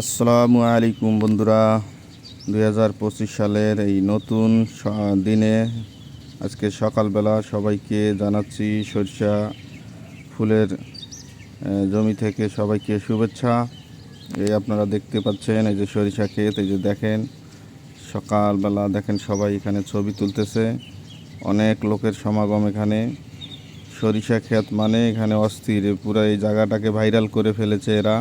আসসালামু আলাইকুম বন্ধুরা। দুই হাজার পঁচিশ সালের এই নতুন দিনে আজকে সকালবেলা সবাইকে জানাচ্ছি সরিষা ফুলের জমি থেকে সবাইকে শুভেচ্ছা। এই আপনারা দেখতে পাচ্ছেন, এই যে সরিষা ক্ষেত, এই যে দেখেন, সকালবেলা দেখেন সবাই এখানে ছবি তুলতেছে। অনেক লোকের সমাগম এখানে। সরিষা ক্ষেত মানে এখানে অস্থির, পুরো এই জায়গাটাকে ভাইরাল করে ফেলেছে এরা।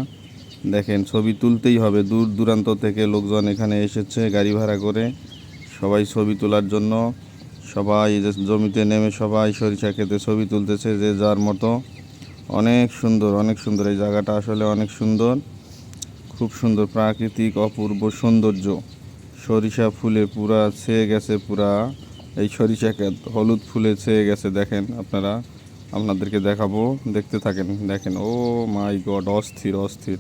দেখেন, ছবি তুলতেই হবে। দূর দূরান্ত থেকে লোকজন এখানে এসেছে গাড়ি ভাড়া করে। সবাই ছবি তোলার জন্য। সবাই যে জমিতে নেমে সবাই সরিষা খেতে ছবি তুলতেছে যে যার মতো। অনেক সুন্দর অনেক সুন্দর। এই জায়গাটা আসলে অনেক সুন্দর। খুব সুন্দর, প্রাকৃতিক, অপূর্ব সৌন্দর্য। সরিষা ফুলে পুরা ছেয়ে গেছে পুরা। এই সরিষা ক্ষেত, হলুদ ফুলে ছেয়ে গেছে। দেখেন আপনারা, আপনাদেরকে দেখাবো। দেখতে থাকেন, দেখেন। ও মাই গড, অস্থির অস্থির।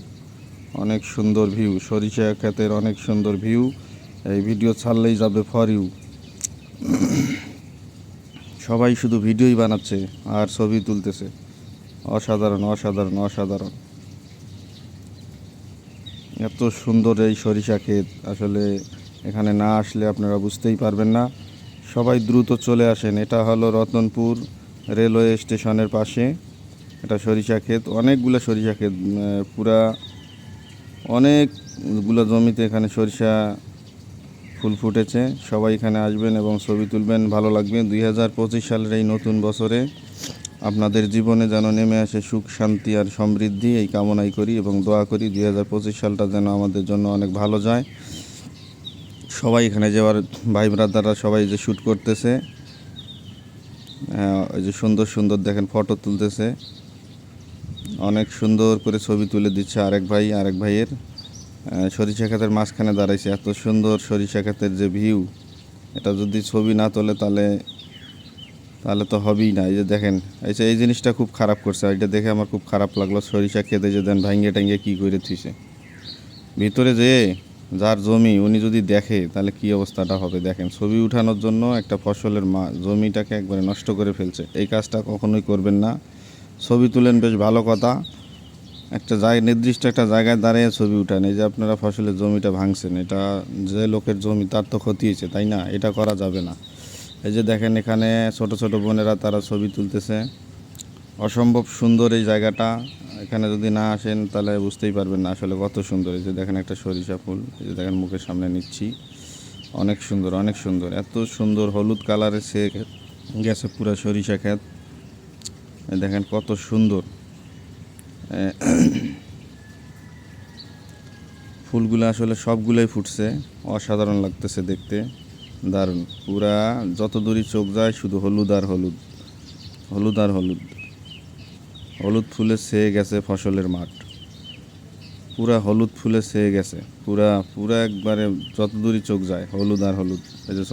অনেক সুন্দর ভিউ সরিষা ক্ষেতের অনেক সুন্দর ভিউ এই ভিডিও ছাড়লেই যাবে ফর ইউ সবাই শুধু ভিডিওই বানাচ্ছে আর ছবি তুলতেছে। অসাধারণ অসাধারণ অসাধারণ। এত সুন্দর এই সরিষা ক্ষেত। আসলে এখানে না আসলে আপনারা বুঝতেই পারবেন না। সবাই দ্রুত চলে আসেন। এটা হলো রতনপুর রেলওয়ে স্টেশনের পাশে। এটা সরিষা ক্ষেত। অনেকগুলো সরিষা ক্ষেত পুরা অনেকগুলো জমিতে এখানে সরিষা ফুল ফুটেছে। সবাই এখানে আসবেন এবং ছবি তুলবেন, ভালো লাগবে। দুই হাজার পঁচিশ সালের এই নতুন বছরে আপনাদের জীবনে যেন নেমে আসে সুখ, শান্তি আর সমৃদ্ধি, এই কামনাই করি এবং দোয়া করি দুই হাজার পঁচিশ সালটা যেন আমাদের জন্য অনেক ভালো যায়। সবাই এখানে যাওয়ার ভাই ব্রাদাররা সবাই যে শ্যুট করতেছে এই যে সুন্দর সুন্দর দেখেন ফটো তুলতেছে। অনেক সুন্দর করে ছবি তুলে দিচ্ছে আরেক ভাই, আরেক ভাইয়ের। সরিষা ক্ষেতের মাঝখানে দাঁড়াইছে। এত সুন্দর সরিষা ক্ষেতের যে ভিউ এটা যদি ছবি না তোলে তাহলে তাহলে তো হবেই না। এই যে দেখেন, এই যে এই জিনিসটা খুব খারাপ করছে। এটা দেখে আমার খুব খারাপ লাগল, সরিষা খেতে যে দেন ভাঙ্গে টাঙ্গে কী করে থুইছে। ভিতরে যে যার জমি উনি যদি দেখে, তাহলে কি অবস্থাটা হবে? দেখেন, ছবি উঠানোর জন্য একটা ফসলের মা, জমিটাকে একবারে নষ্ট করে ফেলছে। এই কাজটা কখনোই করবেন না। ছবি তুলেন বেশ ভালো কথা। একটা জায়গা নির্দিষ্ট একটা জায়গায় দাঁড়িয়ে ছবি উঠান, এই যে আপনারা ফসলের জমিটা ভাঙছেন, এটা যে লোকের জমি তার তো ক্ষতি হয়েছে, তাই না? এটা করা যাবে না। এই যে দেখেন এখানে ছোট ছোট বোনেরা তারা ছবি তুলতেছে। অসম্ভব সুন্দর এই জায়গাটা। এখানে যদি না আসেন তাহলে বুঝতেই পারবেন না আসলে কত সুন্দর। এই যে দেখেন একটা সরিষা ফুল, এই যে দেখেন মুখের সামনে নিচ্ছি। অনেক সুন্দর অনেক সুন্দর। এত সুন্দর হলুদ কালারের সে গেছে পুরো সরিষা ক্ষেত। দেখেন কত সুন্দর। ফুলগুলো আসলে সবগুলোই ফুটছে, অসাধারণ লাগতেছে দেখতে, দারুণ। পুরা যত দূরই চোখ যায়, শুধু হলুদ আর হলুদ হলুদ আর হলুদ। হলুদ ফুলে ছেয়ে গেছে ফসলের মাঠ। পুরা হলুদ ফুলে ছেয়ে গেছে, পুরা পুরা একবারে যত দূরই চোখ যায়, হলুদ আর হলুদ। এই যে